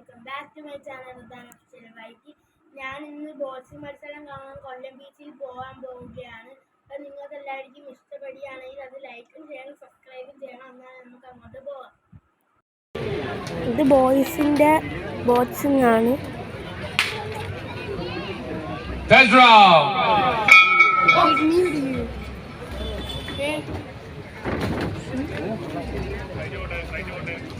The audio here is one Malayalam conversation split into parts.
Welcome back to my channel ഉദാഹരണ വൈകി. ഞാൻ ഇന്ന് ബോക്സിംഗ് മത്സരം കാണാൻ കൊല്ലം ബീച്ചിൽ പോകാൻ പോവുകയാണ്. അപ്പം നിങ്ങൾക്ക് എല്ലാവർക്കും ഇഷ്ടപ്പെടുകയാണെങ്കിൽ അത് ലൈക്കും ചെയ്യണം സബ്സ്ക്രൈബും ചെയ്യണം. എന്നാൽ നമുക്ക് അങ്ങോട്ട് പോവാം. ഇത് ബോയ്സിന്റെ ബോക്സിംഗ് ആണ്. Round.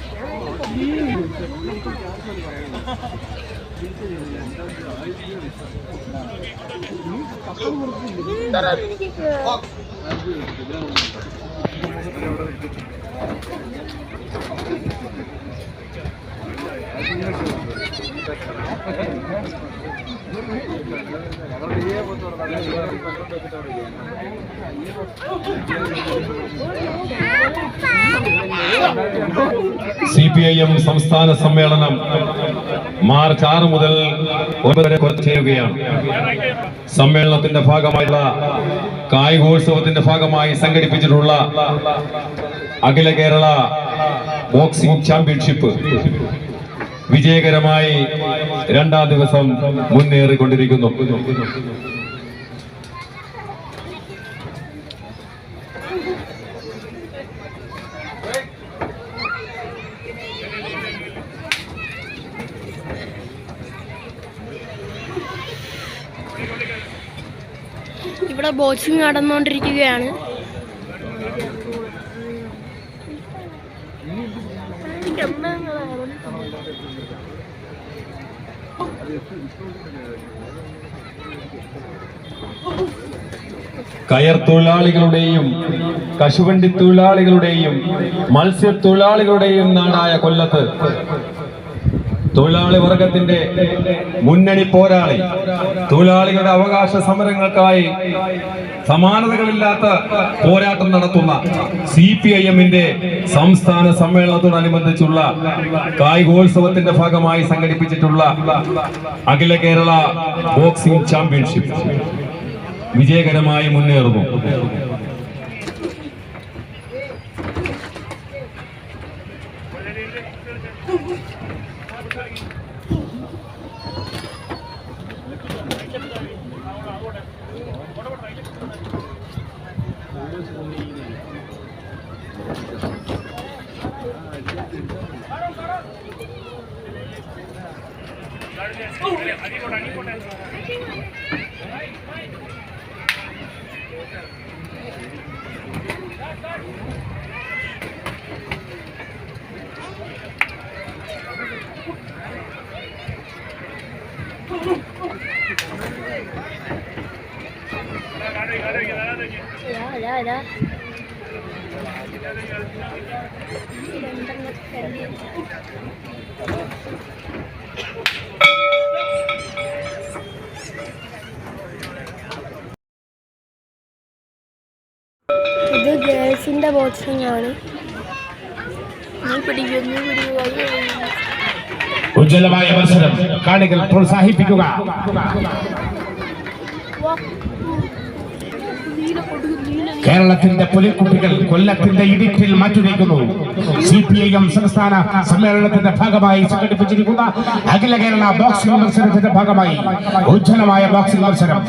음. 따라 C P I M സംസ്ഥാന സമ്മേളനം മാർച്ച് ആറ് മുതൽ ഒൻപത് വരെ ചെയ്യുകയാണ്. സമ്മേളനത്തിന്റെ ഭാഗമായുള്ള കായികോത്സവത്തിന്റെ ഭാഗമായി സംഘടിപ്പിച്ചിട്ടുള്ള അഖില കേരള ബോക്സിംഗ് ചാമ്പ്യൻഷിപ്പ്. വിജയകരമായി രണ്ടാം ദിവസം മുന്നേറിക്കൊണ്ടിരിക്കുന്നു. ഇവിടെ ബോക്സിംഗ് നടന്നുകൊണ്ടിരിക്കുകയാണ്. കയർ തൊഴിലാളികളുടെയും കശുവണ്ടി തൊഴിലാളികളുടെയും മത്സ്യത്തൊഴിലാളികളുടെയും നാടായ കൊല്ലത്ത് തൊഴിലാളി വർഗത്തിന്റെ മുന്നണി പോരാളി. തൊഴിലാളികളുടെ അവകാശ സമരങ്ങൾക്കായി സമാനതകളില്ലാത്ത പോരാട്ടം നടത്തുന്ന സി പി ഐ എമ്മിന്റെ സംസ്ഥാന സമ്മേളനത്തോടനുബന്ധിച്ചുള്ള കായികോത്സവത്തിന്റെ ഭാഗമായി സംഘടിപ്പിച്ചിട്ടുള്ള അഖില കേരള ബോക്സിംഗ് ചാമ്പ്യൻഷിപ്പ് വിജയകരമായി മുന്നേറുന്നു. ഇതാ, ഇതാ, ഇതാ. ഇത് ഗേൾസിന്റെ ബോക്സിംഗ് ആണ് നീ പിടിക്കും നീ പിടിക്കുക ഉജ്ജ്വലമായ മത്സരം. കാണികൾ പ്രോത്സാഹിപ്പിക്കുക. കേരളത്തിന്റെ പുലിക്കുട്ടികൾ കൊല്ലത്തിന്റെ ഇടുക്കിൽ മാറ്റുനീക്കുന്നു സി പി ഐ എം സംസ്ഥാന സമ്മേളനത്തിന്റെ ഭാഗമായി സംഘടിപ്പിച്ചിരിക്കുന്ന അഖില കേരള ബോക്സിംഗ് മത്സരത്തിന്റെ ഭാഗമായി ഉജ്ജ്വലമായ ബോക്സിംഗ് മത്സരം.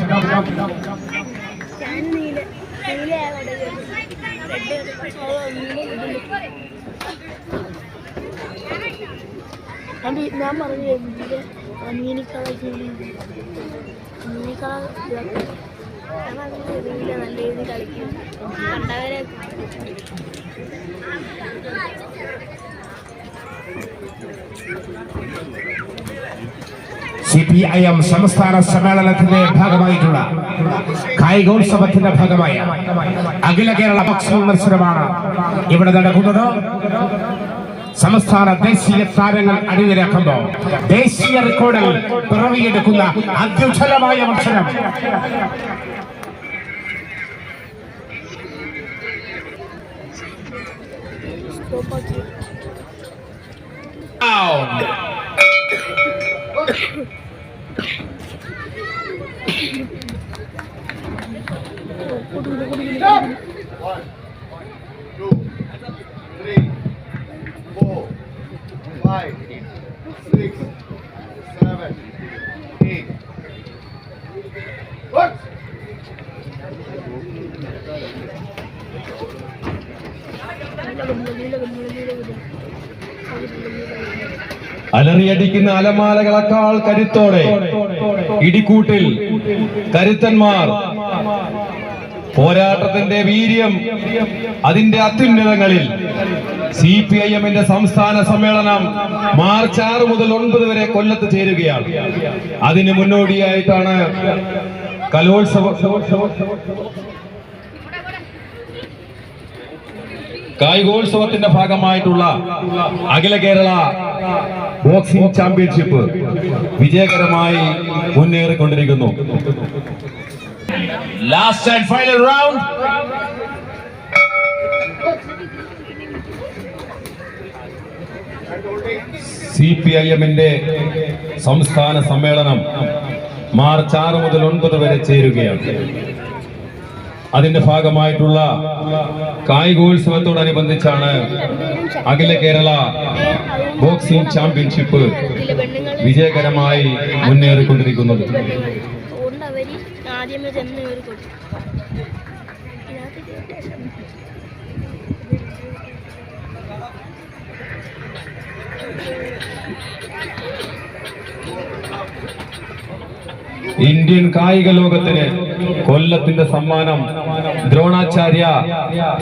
Thank നീല നീലയാണ് ഞാൻ പറഞ്ഞു അമീനിക്കള ഞാൻ അതിന്റെ നീല നല്ല രീതിയിൽ കളിക്കും. കണ്ടവരെ സി പി ഐ എം സംസ്ഥാന സമ്മേളനത്തിന്റെ ഭാഗമായിട്ടുള്ള കായികോത്സവത്തിന്റെ ഭാഗമായ അഖില കേരള ബോക്സിംഗ് മത്സരമാണ് ഇവിടെ നടക്കുന്നത്. സംസ്ഥാന ദേശീയ താരങ്ങൾ അണിനിരക്കുമ്പോൾ ദേശീയ റെക്കോർഡിൽ പിറവിയെടുക്കുന്ന അത്യുജ്വലമായ മത്സരം. Two, അലറിയടിക്കുന്ന അലമാലകളെക്കാൾ കരുത്തോടെ ഇടിക്കൂട്ടിൽ കരുത്തന്മാർ. പോരാട്ടത്തിന്റെ വീര്യം അതിന്റെ അത്യുന്നതങ്ങളിൽ. സി പി ഐ എമ്മിന്റെ സംസ്ഥാന സമ്മേളനം മാർച്ച് ആറ് മുതൽ ഒൻപത് വരെ കൊല്ലത്ത് ചേരുകയാണ്. അതിന് മുന്നോടിയായിട്ടാണ് കലോത്സവ കായികോത്സവത്തിന്റെ ഭാഗമായിട്ടുള്ള അഖില കേരള ബോക്സിംഗ് ചാമ്പ്യൻഷിപ്പ് വിജയകരമായി മുന്നേറിക്കൊണ്ടിരിക്കുന്നു. Last and final round C P I എമ്മിന്റെ സംസ്ഥാന സമ്മേളനം മാർച്ച് ആറ് മുതൽ ഒൻപത് വരെ ചേരുകയാണ്. അതിന്റെ ഭാഗമായിട്ടുള്ള കായികോത്സവത്തോടനുബന്ധിച്ചാണ് അഖില കേരള ബോക്സിംഗ് ചാമ്പ്യൻഷിപ്പ് വിജയകരമായി മുന്നേറിക്കൊണ്ടിരിക്കുന്നത്. ആദ്യമേ ഇന്ത്യൻ കായിക ലോകത്തിന് കൊല്ലത്തിന്റെ സമ്മാനം ദ്രോണാചാര്യ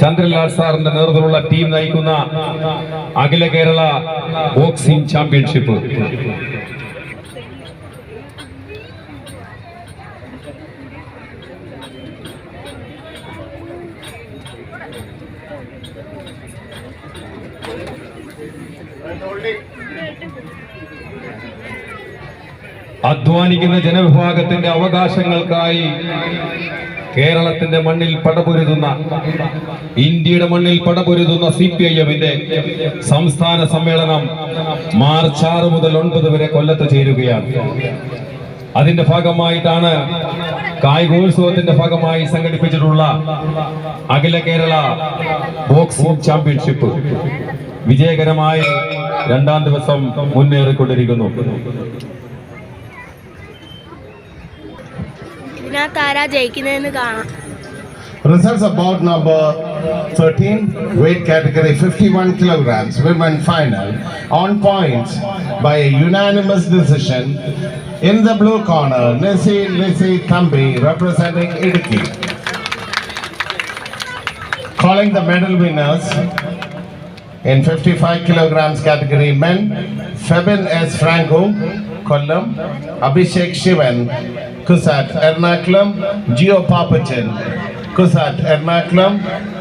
ചന്ദ്രലാൽ സാറിന്റെ നേതൃത്വത്തിലുള്ള ടീം നയിക്കുന്ന അഖില കേരള ബോക്സിംഗ് ചാമ്പ്യൻഷിപ്പ്. അധ്വാനിക്കുന്ന ജനവിഭാഗത്തിന്റെ അവകാശങ്ങൾക്കായി കേരളത്തിന്റെ മണ്ണിൽ പടപൊരുതുന്ന ഇന്ത്യയുടെ മണ്ണിൽ പടപൊരുതുന്ന സി പി ഐ എമ്മിന്റെ സംസ്ഥാന സമ്മേളനം മാർച്ച് ആറ് മുതൽ ഒൻപത് വരെ കൊല്ലത്ത് ചേരുകയാണ്. അതിന്റെ ഭാഗമായിട്ടാണ് കായികോത്സവത്തിന്റെ ഭാഗമായി സംഘടിപ്പിച്ചിട്ടുള്ള അഖില കേരള ബോക്സിംഗ് ചാമ്പ്യൻഷിപ്പ്. വിജയകരമായി രണ്ടാം ദിവസം മുന്നേറിക്കൊണ്ടിരിക്കുന്നു Results of bout number 13, weight category 51 kilograms, women final, on points by a unanimous decision. In the blue corner, Nisi Nisi Thambi representing Idiki. Calling the medal winners in 55 kilograms category men, Febin S. Franco, Kollam, Abhishek Shivan, Kusat, Ernakulam, Geo Papachan, Kusat, Ernakulam,